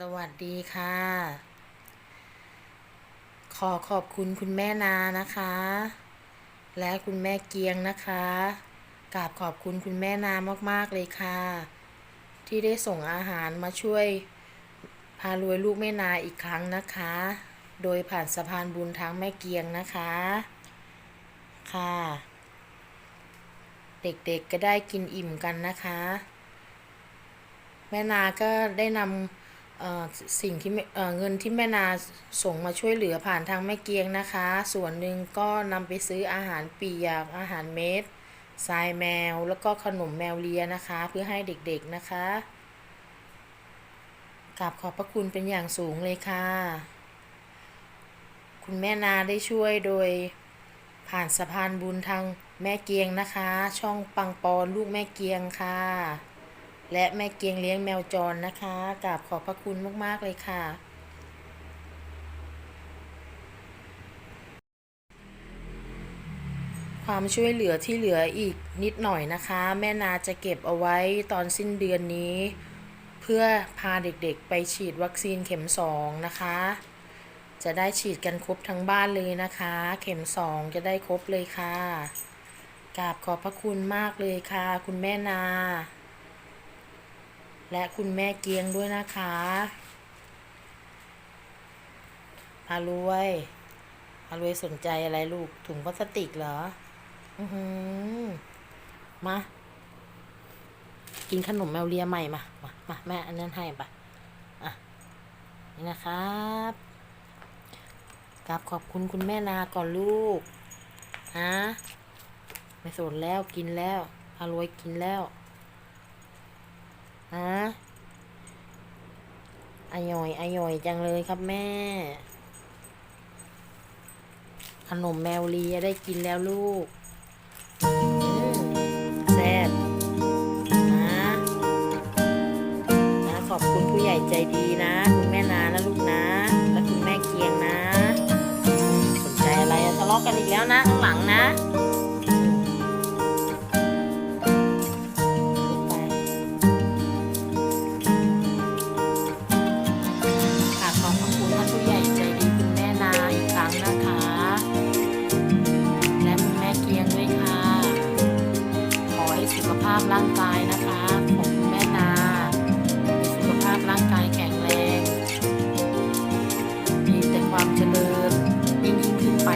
สวัสดีค่ะ ขอขอบคุณคุณแม่นานะคะ และคุณแม่เกียงนะคะกราบขอบคุณคุณแม่นามาก ๆ เลยค่ะ ที่ได้ส่งอาหารมาช่วย พารวยลูกแม่นาอีกครั้งนะคะ โดยผ่านสะพานบุญทางแม่เกียงนะคะ ค่ะ เด็กๆก็ได้กินอิ่มกันนะคะ แม่นาก็ได้นำ สิ่งที่เเงินที่แม่นาส่งมาช่วยเหลือผ่านทางแม่เกียงนะคะ ส่วนหนึ่งก็นำไปซื้ออาหารเปียกอาหารเม็ดทรายแมวแล้วก็ขนมแมวเลียนะคะ เพื่อให้เด็กๆนะคะกราบขอบพระคุณเป็นอย่างสูงเลยค่ะ คุณแม่นาได้ช่วยโดยผ่านสะพานบุญทางแม่เกียงนะคะ ช่องปังปอนลูกแม่เกียงค่ะ และแม่เกียงเลี้ยงแมวจรนะคะกราบขอบพระคุณมาก ๆ เลยค่ะ ความช่วยเหลือที่เหลืออีกนิดหน่อยนะคะ แม่นาจะเก็บเอาไว้ตอนสิ้นเดือนนี้ เพื่อพาเด็กๆไปฉีดวัคซีนเข็มสองนะคะ จะได้ฉีดกันครบทั้งบ้านเลยนะคะ เข็มสองจะได้ครบเลยค่ะกราบขอบพระคุณมากเลยค่ะ คุณแม่นา และคุณแม่เกียงด้วยนะคะพารวยพารวยสนใจอะไรลูก ถุงพลาสติกเหรอ อือหือ มา กินขนมแมวเลียใหม่มา มามาแม่อันนั้นให้ปะอะ นี่นะครับกราบขอบคุณคุณแม่นาก่อนลูก ฮะ ไม่สนแล้วกินแล้วพารวยกินแล้ว ฮะอร่อยอร่อยจังเลยครับแม่ ขนมแมวลีได้กินแล้วลูกแซ่บนะนะขอบคุณผู้ใหญ่ใจดีนะ คุณแม่นานะลูกนะ และคุณแม่เกียงนะ สนใจอะไรทะเลาะกันอีกแล้วนะ ข้างหลังนะ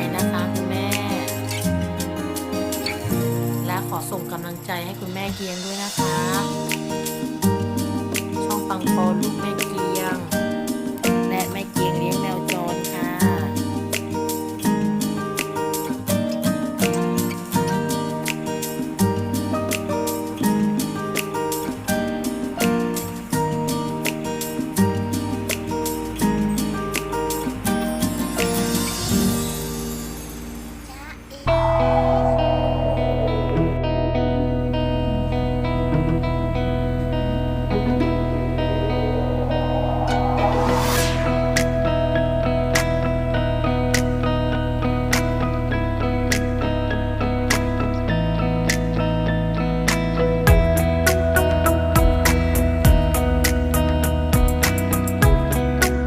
ยนะคะคุณแม่ และขอส่งกำลังใจให้คุณแม่เกียงด้วยนะคะ